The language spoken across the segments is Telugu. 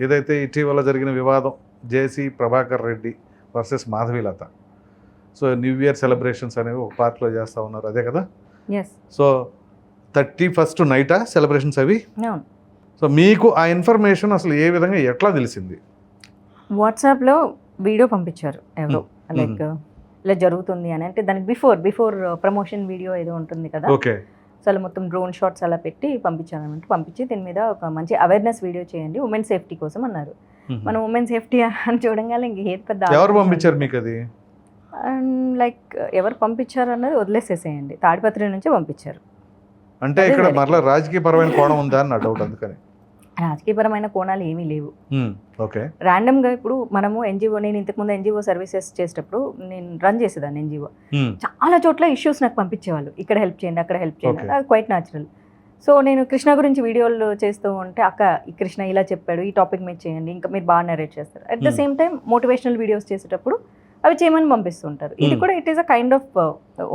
ఏదైతే ఇటీవల జరిగిన వివాదం JC Prabhakar Reddy versus Madhavilatha. So new year celebrations అనేవి ఒక పార్ట్లో చేస్తూ ఉన్నారు. అదే కదా? సో థర్టీ ఫస్ట్ నైటా సెలబ్రేషన్స్ అవి? సో మీకు ఆ ఇన్ఫర్మేషన్ అసలు ఏ విధంగా ఎట్లా తెలిసింది? వాట్సాప్లో వీడియో పంపించారు ఎవరో. లైక్ ఇలా జరుగుతుంది అని. అంటే దానికి బిఫోర్ బిఫోర్ ప్రమోషన్ వీడియో ఏదో ఉంటుంది కదా? ఓకే. సో అలా మొత్తం డ్రోన్ షాట్స్ అలా పెట్టి పంపించాను అనమాట పంపించి దీని మీద ఒక మంచి అవేర్నెస్ వీడియో చేయండి. ఉమెన్ సేఫ్టీ కోసం అన్నారు. మనం ఉమెన్ సేఫ్టీ అని చూడంగానే ఇంక ఏది పెద్ద ఎవరు పంపించారు మీకు అది లైక్ ఎవరు పంపించారు అన్నది వదిలేసేసేయండి. తాడిపత్రి నుంచే పంపించారు. అంటే ఇక్కడ మరి. మరలా రాజకీయ పరమైన కోణం ఉందా అని నా డౌట్ అందుకని. రాజకీయపరమైన కోణాలు ఏమీ లేవు. ఓకే. ర్యాండమ్గా ఇప్పుడు మనము ఎన్జిఓ నేను ఇంతకుముందు ఎన్జిఓ సర్వీసెస్ చేసేటప్పుడు నేను రన్ చేసేదాన్ని ఎన్జిఓ చాలా చోట్ల ఇష్యూస్ నాకు పంపించేవాళ్ళు. ఇక్కడ హెల్ప్ చేయండి అక్కడ హెల్ప్ చేయండి. అది క్వైట్ న్యాచురల్ సో నేను కృష్ణ గురించి వీడియోలు చేస్తూ ఉంటే అక్క ఈ కృష్ణ ఇలా చెప్పాడు ఈ టాపిక్ మీద చేయండి ఇంకా మీరు బాగా నరేట్ చేస్తారు. At the. Same time motivational videos చేసేటప్పుడు అవి చేయమని పంపిస్తుంటారు. ఇది. కూడా it is a kind of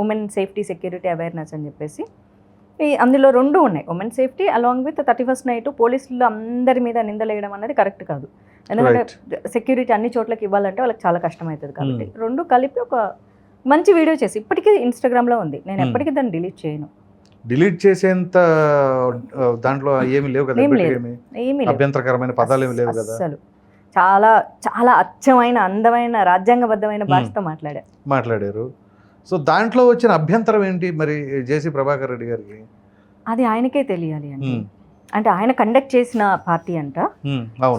women safety security awareness అని చెప్పేసి. అందులో రెండు ఉన్నాయి. Women safety along with thirty first night పోలీసులు అందరి మీద నిందలేయడం అనేది కరెక్ట్ కాదు. ఎందుకంటే సెక్యూరిటీ అన్ని చోట్లకి ఇవ్వాలంటే వాళ్ళకి చాలా కష్టం అవుతుంది కాబట్టి రెండు కలిపి ఒక మంచి వీడియో చేసి ఇప్పటికీ ఇన్స్టాగ్రామ్లో ఉంది. నేను Hmm. ఎప్పటికీ దాన్ని డిలీట్ చేయను. డిలీట్ చేసేంత దాంట్లో ఏమి లేవు కదా. ఏమి. అభ్యంతరకరమైన పదాలు ఏమి లేవు కదా? అస్సలు. చాలా చాలా అచ్చమైన అందమైన రాజ్యాంగబద్ధమైన Hmm. భాషతో మాట్లాడా. మాట్లాడారు. సో దాంట్లో వచ్చిన అభ్యంతరం ఏంటి మరి జేసీ ప్రభాకర్ రెడ్డి గారికి? అది ఆయనకే తెలియాలి అండి. అంటే ఆయన కండక్ట్ చేసిన పార్టీ అంట.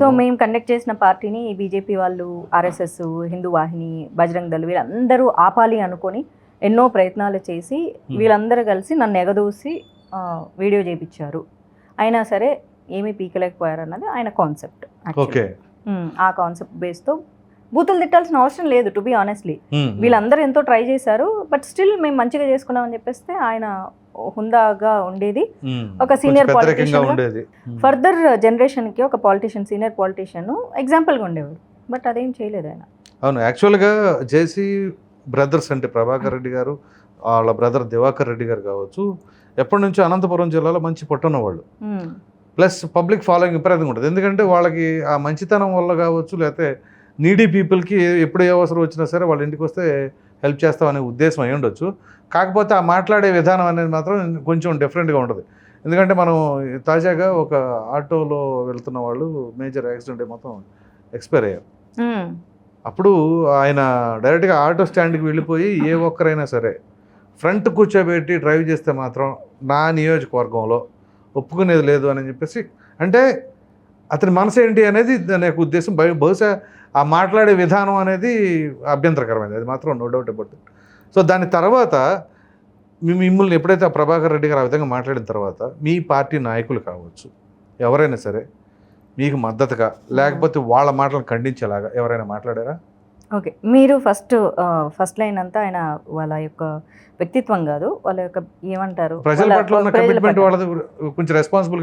సో మేము కండక్ట్ చేసిన పార్టీని బీజేపీ వాళ్ళు ఆర్ఎస్ఎస్ హిందూ వాహిని బజరంగ్ దళ్ వీళ్ళందరూ ఆపాలి అనుకొని ఎన్నో ప్రయత్నాలు చేసి వీళ్ళందరూ కలిసి నన్ను ఎగదూసి వీడియో చేయించారు అయినా సరే ఏమీ పీకలేకపోయారు అన్నది ఆయన కాన్సెప్ట్ ఓకే. ఆ కాన్సెప్ట్ బేస్తో బూతులు తిట్టాల్సిన అవసరం లేదు టు బి ఆనెస్ట్లీ వీళ్ళందరూ ఎంతో ట్రై చేశారు బట్ స్టిల్ మేము మంచిగా చేసుకున్నామని చెప్పేస్తే ఆయన హుందాగా ఉండేది. ఒక ఉండేది. హ్మ్. ఫర్దర్ జనరేషన్కి ఒక పాలిటీషియన్ సీనియర్ పాలిటీషియన్ ఎగ్జాంపుల్గా ఉండేవాడు. బట్ అదేం చేయలేదు ఆయన. అవును యాక్చువల్గా జేసీ బ్రదర్స్ అంటే ప్రభాకర్ రెడ్డి గారు వాళ్ళ బ్రదర్ దివాకర్ రెడ్డి గారు కావచ్చు ఎప్పటి నుంచో అనంతపురం జిల్లాలో మంచి పట్టున్న వాళ్ళు. ప్లస్ పబ్లిక్ ఫాలోయింగ్ విపరీతంగా ఉంటుంది. ఎందుకంటే వాళ్ళకి ఆ మంచితనం వల్ల కావచ్చు లేకపోతే నీడీ పీపుల్కి ఎప్పుడు ఏ అవసరం వచ్చినా సరే వాళ్ళ ఇంటికి వస్తే హెల్ప్ చేస్తామనే ఉద్దేశం అయి ఉండొచ్చు. కాకపోతే ఆ మాట్లాడే విధానం అనేది మాత్రం కొంచెం డిఫరెంట్గా ఉంటుంది. ఎందుకంటే మనం తాజాగా ఒక ఆటోలో వెళ్తున్న వాళ్ళు మేజర్ యాక్సిడెంట్ మొత్తం ఎక్స్పైర్ అయ్యారు. అప్పుడు ఆయన డైరెక్ట్గా ఆటో స్టాండ్కి వెళ్ళిపోయి ఏ ఒక్కరైనా సరే ఫ్రంట్ కూర్చోబెట్టి డ్రైవ్ చేస్తే మాత్రం నా నియోజకవర్గంలో ఒప్పుకునేది లేదు అని చెప్పేసి అంటే అతని మనసు ఏంటి అనేది దాని యొక్క ఉద్దేశం బహు- బహుశా ఆ మాట్లాడే విధానం అనేది అభ్యంతరకరమైనది. అది మాత్రం no doubt about it so దాని తర్వాత మీ- మిమ్మల్ని ఎప్పుడైతే ఆ ప్రభాకర్ రెడ్డి గారు ఆ విధంగా మాట్లాడిన తర్వాత మీ పార్టీ నాయకులు కావచ్చు ఎవరైనా సరే మీకు మద్దతుగా లేకపోతే వాళ్ళ మాటలను ఖండించేలాగా ఎవరైనా మాట్లాడారా? ఓకే. మీరు ఫస్ట్ ఫస్ట్ లైన్ అంతా ఆయన వాళ్ళ యొక్క వ్యక్తిత్వం కాదు. వాళ్ళ యొక్క ఏమంటారు? కొంచెం రెస్పాన్సిబుల్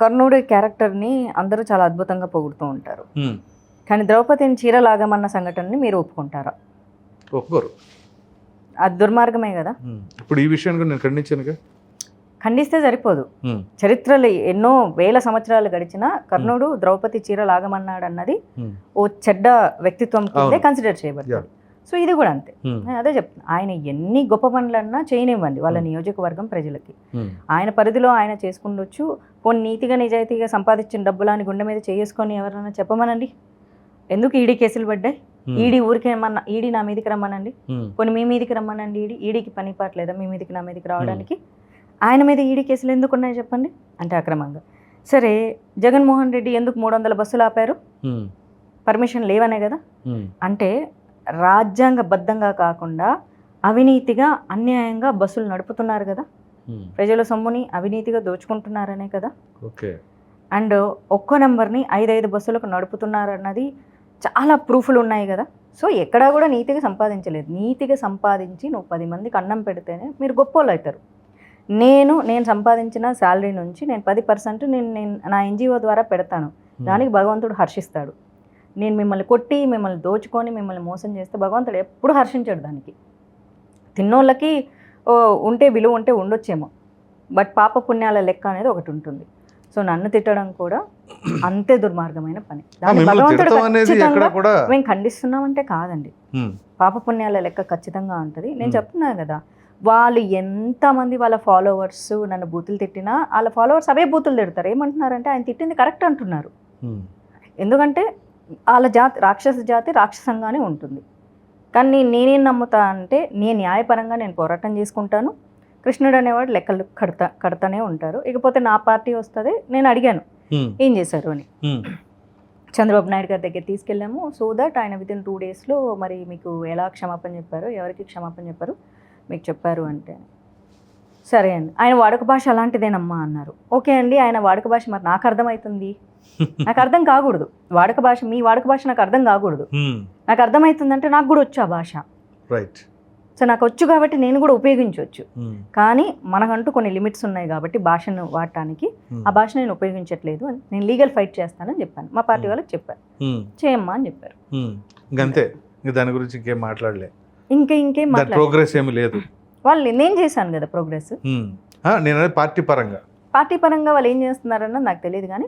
కర్ణుడి క్యారెక్టర్ని అందరూ చాలా అద్భుతంగా పొగుడుతూ ఉంటారు. హ్మ్. కానీ ద్రౌపదిని చీర లాగమన్న సంఘటనని మీరు ఒప్పుకుంటారా ఒప్పుకోరు అది దుర్మార్గమే కదా. ఇప్పుడు ఈ విషయాన్ని నేను ఖండించానుగా ఖండిస్తే సరిపోదు. చరిత్రలో ఎన్నో వేల సంవత్సరాలు గడిచినా కర్ణుడు ద్రౌపది చీర లాగమన్నాడు అన్నది. ఓ చెడ్డ వ్యక్తిత్వం కిందే. కన్సిడర్ చేయబడుతుంది సో ఇది కూడా అంతే. నేను అదే చెప్తున్నా ఆయన ఎన్ని గొప్ప పనులన్నా చేయనివ్వండి వాళ్ళ. నియోజకవర్గం ప్రజలకి. ఆయన పరిధిలో ఆయన చేసుకుండొచ్చు పోనీ నీతిగా నిజాయితీగా సంపాదించిన డబ్బులు అని గుండె మీద చేసుకొని ఎవరైనా చెప్పమనండి ఎందుకు ఈడీ కేసులు పడ్డాయి. ఈడీ ఊరికి రమ్మన్న ఈడీ నా మీదకి రమ్మనండి. పోనీ మీ మీదకి రమ్మనండి ఈడీ? ఈడీకి పని పాటలేదా మీ మీదకి నా మీదకి రావడానికి? ఆయన మీద ఈడీ కేసులు ఎందుకు ఉన్నాయి చెప్పండి? అంటే అక్రమంగా. సరే జగన్మోహన్ రెడ్డి ఎందుకు మూడు వందల బస్సులు ఆపారు. పర్మిషన్ లేవనే కదా. అంటే రాజ్యాంగబద్ధంగా కాకుండా అవినీతిగా అన్యాయంగా బస్సులు నడుపుతున్నారు కదా. ప్రజల సొమ్ముని అవినీతిగా దోచుకుంటున్నారనే కదా? ఓకే. అండ్ ఒక్కో నెంబర్ని ఐదైదు బస్సులకు నడుపుతున్నారన్నది చాలా ప్రూఫ్లు ఉన్నాయి కదా. సో ఎక్కడా కూడా నీతిగా సంపాదించలేదు. నీతిగా సంపాదించి నువ్వు పది మందికి అన్నం పెడితేనే మీరు గొప్పోళ్ళు అవుతారు. నేను నేను సంపాదించిన శాలరీ నుంచి నేను పది పర్సెంట్ నేను నేను నా ఎన్జిఓ ద్వారా పెడతాను. దానికి భగవంతుడు హర్షిస్తాడు. నేను మిమ్మల్ని కొట్టి మిమ్మల్ని దోచుకొని మిమ్మల్ని మోసం చేస్తే భగవంతుడు ఎప్పుడు హర్షించాడు దానికి. తిన్నోళ్ళకి ఉంటే విలువ ఉంటే ఉండొచ్చేమో. బట్ పాప పుణ్యాల లెక్క అనేది ఒకటి ఉంటుంది. సో నన్ను తిట్టడం కూడా అంతే దుర్మార్గమైన పని. దాన్ని భగవంతుడు ఖచ్చితంగా మేము ఖండిస్తున్నామంటే కాదండి. పాపపుణ్యాల లెక్క ఖచ్చితంగా ఉంటుంది. నేను. చెప్తున్నాను కదా వాళ్ళు ఎంతమంది వాళ్ళ ఫాలోవర్స్ నన్ను బూతులు తిట్టినా వాళ్ళ ఫాలోవర్స్ అవే బూతులు తిడతారు. ఏమంటున్నారంటే ఆయన తిట్టింది కరెక్ట్ అంటున్నారు. ఎందుకంటే వాళ్ళ జాతి రాక్షస జాతి రాక్షసంగానే ఉంటుంది. కానీ నేనేం నమ్ముతా అంటే నేను న్యాయపరంగా నేను పోరాటం చేసుకుంటాను. కృష్ణుడు అనేవాడు లెక్కలు కడతా కడతానే ఉంటారు. ఇకపోతే నా పార్టీ వస్తుంది నేను అడిగాను. ఏం చేశారు అని. చంద్రబాబు నాయుడు గారి దగ్గర తీసుకెళ్ళాము. సో దట్ ఆయన విత్ ఇన్ టూ డేస్లో మరి మీకు ఎలా క్షమాపణ చెప్పారు ఎవరికి క్షమాపణ చెప్పారు మీకు చెప్పారు అంటే సరే అండి. ఆయన వాడుక భాష అలాంటిదేనమ్మా అన్నారు. ఓకే అండి ఆయన వాడుక భాష మరి నాకు అర్థమవుతుంది నాకు అర్థం కాకూడదు. వాడుక భాష మీ వాడుక భాష నాకు అర్థం కాకూడదు. నాకు అర్థమవుతుందంటే నాకు కూడా వచ్చు ఆ భాష. రైట్ సో నాకు వచ్చు కాబట్టి నేను కూడా ఉపయోగించవచ్చు ఉమ్, కానీ మనకంటూ కొన్ని లిమిట్స్ ఉన్నాయి కాబట్టి భాషను వాడటానికి ఉమ్, ఆ భాష నేను ఉపయోగించట్లేదు అని నేను లీగల్ ఫైట్ చేస్తానని చెప్పాను. మా పార్టీ వాళ్ళకి చెప్పాను. ఉమ్, చేయమ్మా అని చెప్పారు. ఇంక దాని గురించి ఇంకేం మాట్లాడలే. ఇంకా ఇంకేం ప్రోగ్రెస్ ఏమి లేదు. వాళ్ళు నేను చేశాను కదా ప్రోగ్రెస్. నేను పార్టీ పరంగా. పార్టీ పరంగా వాళ్ళు ఏం చేస్తున్నారన్నది నాకు తెలియదు కానీ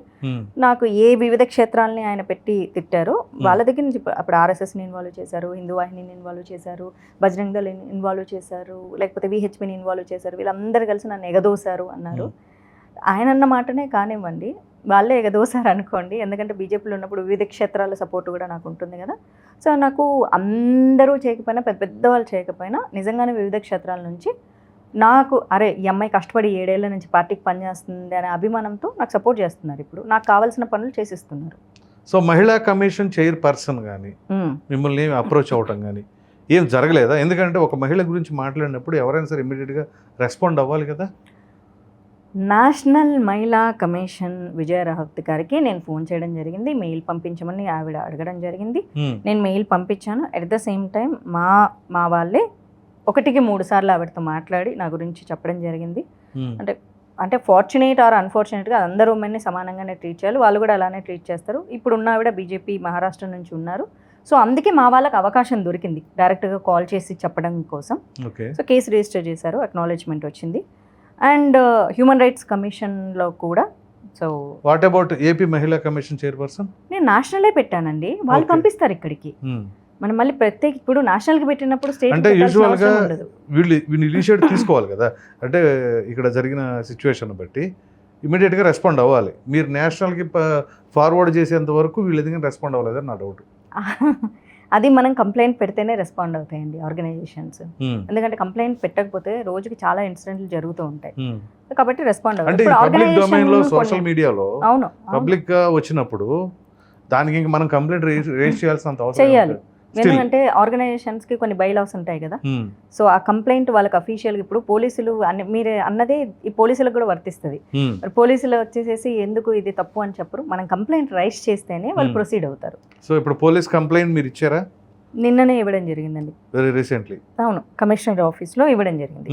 నాకు ఏ వివిధ క్షేత్రాలని ఆయన పెట్టి తిట్టారో వాళ్ళ దగ్గర నుంచి అప్పుడు ఆర్ఎస్ఎస్ని ఇన్వాల్వ్ చేశారు హిందూ వాహినిని ఇన్వాల్వ్ చేశారు బజరంగ్ దళ్ ఇన్వాల్వ్ చేశారు లేకపోతే విహెచ్పిని ఇన్వాల్వ్ చేశారు వీళ్ళందరూ కలిసి నన్ను ఎగదోశారు అన్నారు. ఆయన అన్న మాటనే కానివ్వండి వాళ్ళే ఎగదోశారు అనుకోండి ఎందుకంటే బీజేపీలో ఉన్నప్పుడు వివిధ క్షేత్రాల సపోర్ట్ కూడా నాకు ఉంటుంది కదా. సో నాకు అందరూ చేయకపోయినా పెద్ద పెద్ద వాళ్ళు చేయకపోయినా నిజంగానే వివిధ క్షేత్రాల నుంచి నాకు అరే ఈ అమ్మాయి కష్టపడి ఏడేళ్ళ నుంచి పార్టీకి పనిచేస్తుంది అనే అభిమానంతో నాకు సపోర్ట్ చేస్తున్నారు ఇప్పుడు. నాకు కావాల్సిన పనులు చేసిస్తున్నారు. సో మహిళా కమిషన్ చైర్ పర్సన్ కానీ. మిమ్మల్ని అప్రోచ్ అవ్వటం కానీ ఏం జరగలేదా? ఎందుకంటే ఒక మహిళ గురించి మాట్లాడినప్పుడు ఎవరైనా సరే ఇమీడియట్గా రెస్పాండ్ అవ్వాలి కదా? నేషనల్ మహిళా కమిషన్ విజయ రహత్ గారికి నేను ఫోన్ చేయడం జరిగింది. మెయిల్ పంపించమని ఆవిడ అడగడం జరిగింది. నేను మెయిల్ పంపించాను. ఎట్ ద సేమ్ టైం మా మా వాళ్ళే ఒకటికి మూడు సార్లు ఆవిడతో మాట్లాడి నా గురించి చెప్పడం జరిగింది. ఉమ్, అంటే ఫార్చునేట్ ఆర్ అన్ఫార్చునేట్గా అందరూ ఉమెన్ని సమానంగానే ట్రీట్ చేయాలి. వాళ్ళు కూడా అలానే ట్రీట్ చేస్తారు. ఇప్పుడు ఉన్న ఆవిడ బీజేపీ మహారాష్ట్ర నుంచి ఉన్నారు. సో అందుకే మా వాళ్ళకి అవకాశం దొరికింది. డైరెక్ట్గా కాల్ చేసి చెప్పడం కోసం. సో కేసు రిజిస్టర్ చేశారు. అక్నాలెడ్జ్మెంట్ వచ్చింది. అండ్ హ్యూమన్ రైట్స్ కమిషన్లో కూడా. సో వాట్ అబౌట్ ఏపీ మహిళా కమిషన్ చైర్పర్సన్ నేను నేషనలే పెట్టానండి. వాళ్ళు. పంపిస్తారు ఇక్కడికి. మనం మళ్ళీ ప్రత్యేక ఇప్పుడు నేషనల్కి పెట్టినప్పుడు స్టేట్ అంటే usual గా- ఉండదు. వీళ్ళు వీళ్ళు ఇనిషియేటివ్ తీసుకోవాలి కదా. అంటే ఇక్కడ జరిగిన సిచ్యువేషన్ బట్టి ఇమీడియట్గా రెస్పాండ్ అవ్వాలి. మీరు నేషనల్కి ఫార్వర్డ్ చేసేంత వరకు వీళ్ళు ఎందుకని రెస్పాండ్ అవ్వలేదని నా డౌట్ అది మనం కంప్లైంట్ పెడితేనే రెస్పాండ్ అవుతాయండి ఆర్గనైజేషన్స్ ఎందుకంటే కంప్లైంట్ పెట్టకపోతే రోజుకి చాలా ఇన్సిడెంట్లు జరుగుతూ ఉంటాయి. కాబట్టి రెస్పాండ్లో సోషల్ మీడియాలో అవును. పబ్లిక్గా వచ్చినప్పుడు దానికి ఇంక మనం కంప్లైంట్ రేజ్ చేయాల్సినంత అవసరం చెయ్యాలి. ఎందుకంటే ఆర్గనైజేషన్స్కి కొన్ని బైలాస్ ఉంటాయి కదా. సో ఆ కంప్లైంట్ వాళ్ళకి అఫీషియల్ ఇప్పుడు పోలీసులు మీరే అన్నదే ఈ పోలీసులకు కూడా వర్తిస్తుంది. మరి పోలీసులు వచ్చేసేసి ఎందుకు ఇది తప్పు అని చెప్పరు. మనం కంప్లైంట్ రైజ్ చేస్తేనే వాళ్ళు. ప్రొసీడ్ అవుతారు. సో ఇప్పుడు పోలీస్ కంప్లైంట్ మీరు ఇచ్చారా? నిన్ననే ఇవ్వడం జరిగిందండి. వెరీ రీసెంట్లీ అవును. కమిషనర్ ఆఫీస్లో ఇవ్వడం జరిగింది.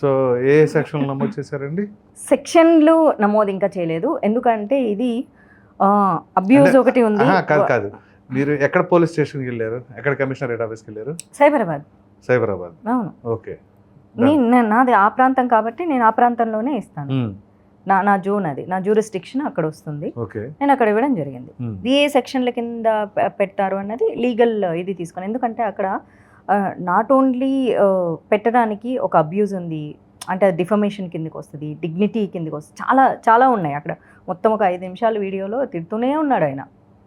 సో ఏ సెక్షన్ నమోదు చేశారండి? సెక్షన్లు నమోదు ఇంకా చేయలేదు. ఎందుకంటే ఇది అబ్యూజ్ ఒకటి ఉంది. కాదు కాదు. మీరు ఎక్కడ పోలీస్ స్టేషన్కి వెళ్ళారు? ఎక్కడ కమిషనరేట్ ఆఫీస్కి వెళ్ళారు? సైబరాబాద్. సైబరాబాద్. అవును. ఓకే. నేను నాది ఆ ప్రాంతం కాబట్టి నేను ఆ ప్రాంతంలోనే ఇస్తాను. Hmm. నా నా జోన్ అది. నా జూరిస్టిక్షన్ అక్కడ వస్తుంది. ఓకే. నేను అక్కడ ఇవ్వడం జరిగింది. Hmm. ఏ సెక్షన్ల కింద పెడతారు అన్నది లీగల్ ఇది తీసుకొని. ఎందుకంటే అక్కడ నాట్ ఓన్లీ పెట్టడానికి ఒక అబ్యూజ్ ఉంది. అంటే డిఫమేషన్ కిందకి వస్తుంది డిగ్నిటీ కిందకి వస్తుంది. చాలా చాలా ఉన్నాయి అక్కడ. మొత్తం ఒక ఐదు నిమిషాల వీడియోలో తిడుతూనే ఉన్నాడు ఆయన.